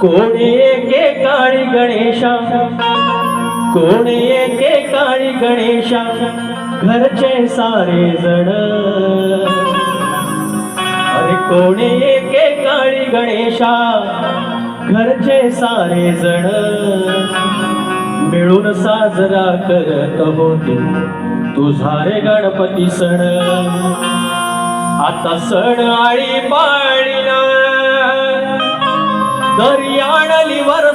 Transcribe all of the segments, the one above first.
कोणी एके काळी गणेशा? कोणी एके काळी गणेशा? घरचे सारे जण. अरे कोणी एके काळी गणेशा? घरचे सारे जण. मिळून साजरा करत होते तुझा रे गणपती सण. आता सण आळी ना दरी आणली वर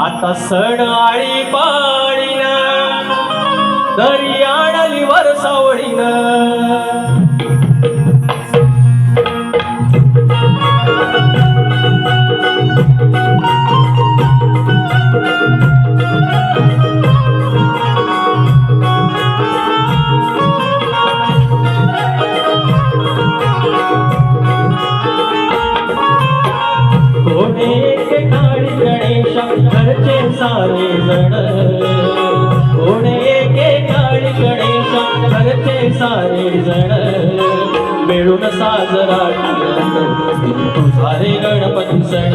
आता सण आळी पाळीन. दरी आणली वर घरचे सारे जण. कोणे एके काळी गणेश घरचे सारे जण. मिळून साजरा करत सारे गणपती सण.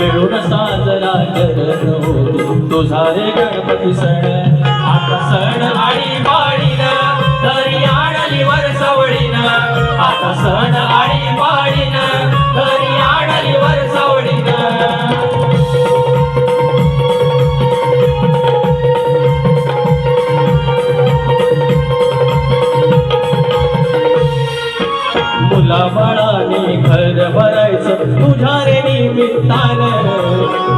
मिळून साजरा करत होती तुझा रे गणपती सण. आता सण आणि पाळीन तरी आणली वर सवळीन आता सण आणि पाळीन तुला बाळाने घर भरायचं. तुझ्या रे निमित्तानं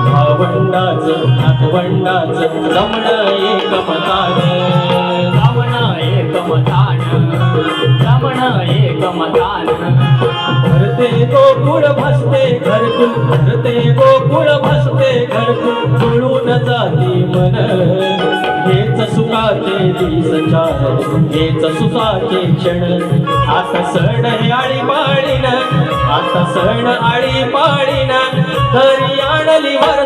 भावंडाच नातवंडाच जमण एक मतान जमण एक मतान जमण एक मतान भरते गोकुळ भसते घरकुल. भरते गोकुळ भसते घरकुल. जुळून जाती मन. हेच सुखाचे दिस चार हेच सुखाचे क्षण. आता सण हे आळी पाळीन आता सण आळी पाळीन. तरी आणली वर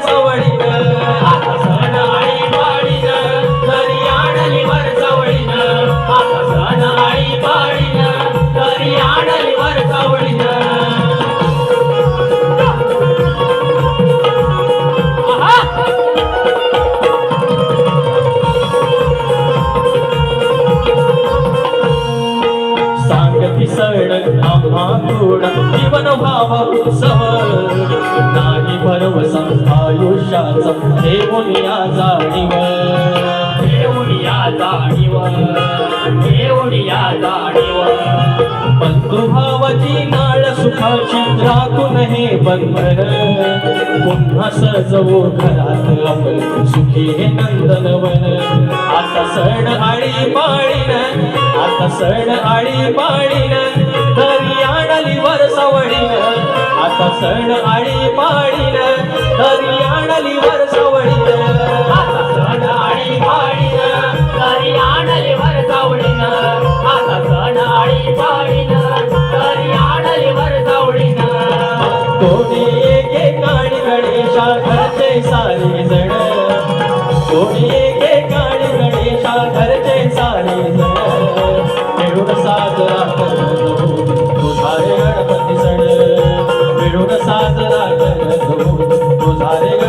उत्सव नाही भरवसा आयुष्याचा. देऊन या जाणीव देऊन या जाणीव देऊन या जाणीव बंधुभावाची नाळ सुखाची राखून हे बंधन. पुन्हा सजवू घरात आपण सुखी हे नंदनवन. आता सण आळी पाळीन. आता सण आळी पाळीन. आता सण आळी पाळीन तरी आणली वर सवळीन. आता सण आळी पाळीन तरी आणली वर सवळीन. आता सण आळी पाळीन तरी आणली वर सवळीन. कोणी एके काळी गणेशा घरचे सारे जण. कोणी एके काळी गणेशा घरचे सारे ありが